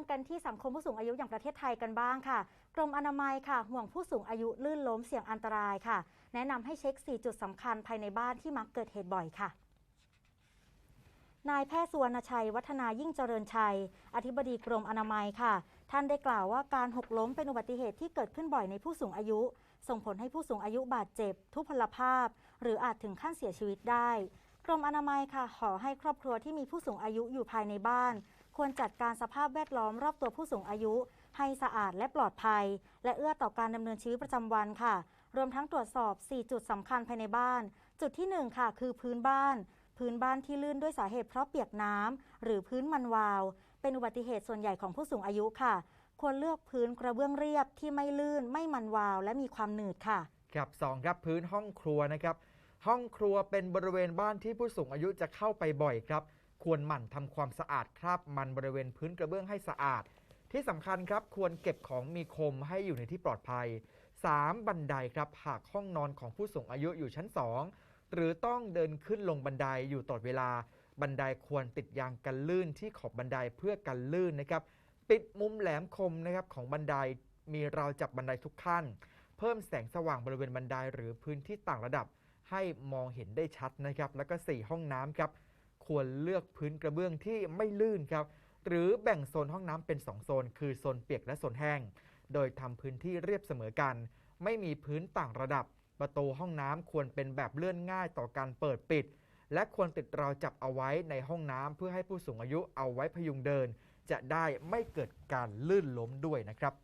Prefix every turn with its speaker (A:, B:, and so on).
A: องกันที่สังคมผู้สูงอายุอย่างประเทศไทยกันบ้างค่ะ กรมอนามัยค่ะ ห่วงผู้สูงอายุลื่นล้มเสี่ยงอันตรายค่ะ แนะนำให้เช็ค 4 จุดสำคัญภายในบ้านที่มักเกิดเหตุบ่อยค่ะนายแพทย์สุวรรณชัย วัฒนายิ่งเจริญชัย อธิบดีกรมอนามัยค่ะ ท่านได้กล่าวว่าการหกล้มเป็นอุบัติเหตุที่เกิดขึ้นบ่อยในผู้สูงอายุ ส่งผลให้ผู้สูงอายุบาดเจ็บ ทุพพลภาพ หรืออาจถึงขั้นเสียชีวิตได้ กรมอนามัยค่ะ ขอให้ครอบครัวที่มีผู้สูงอายุอยู่ภายในบ้าน ควรจัดการสภาพแวดล้อมรอบตัวผู้สูงอายุ ให้สะอาดและปลอดภัย และเอื้อต่อการดำเนินชีวิตประจำวันค่ะ รวมทั้งตรวจสอบ 4 จุดสำคัญภายในบ้าน จุดที่ 1 ค่ะ คือพื้นบ้าน พื้นบ้านที่ลื่นด้วยสาเหตุเพราะเปียกน้ำหรือพื้นมันวาว เป็นอุบัติเหตุส่วนใหญ่ของผู้สูงอายุค่ะ ควรเลือกพื้นกระเบื้องเรียบที่ไม่ลื่น ไม่มันวาว และมีความหนืดค่ะ
B: ครับสองครับพื้นห้องครัวนะครับ ห้องครัวเป็นบริเวณบ้านที่ผู้สูงอายุจะเข้าไปบ่อยครับ ควรหมั่นทำความสะอาดคราบมันบริเวณพื้นกระเบื้องให้สะอาด ที่สำคัญครับควรเก็บของมีคมให้อยู่ในที่ปลอดภัย 3. บันไดครับหากห้องนอนของผู้สูงอายุอยู่ชั้น 2 หรือต้องเดินขึ้นลงบันไดอยู่ตลอดเวลา บันไดควรติดยางกันลื่นที่ขอบบันไดเพื่อกันลื่นนะครับปิดมุมแหลมคมนะครับของบันไดมีราวจับบันไดทุกขั้น เพิ่มแสงสว่างบริเวณบันไดหรือพื้นที่ต่างระดับ ให้มองเห็นได้ชัดนะครับ แล้วก็ 4 ห้องน้ำครับควรเลือกพื้นกระเบื้องที่ไม่ลื่นครับหรือแบ่งโซนห้องน้ำเป็น 2 โซน คือโซนเปียกและโซนแห้ง โดยทำพื้นที่เรียบเสมอกัน ไม่มีพื้นต่างระดับ ประตูห้องน้ำควรเป็นแบบเลื่อนง่ายต่อการเปิดปิด และควรติดราวจับเอาไว้ในห้องน้ำเพื่อให้ผู้สูงอายุเอาไว้พยุงเดิน จะได้ไม่เกิดการลื่นล้มด้วยนะครับ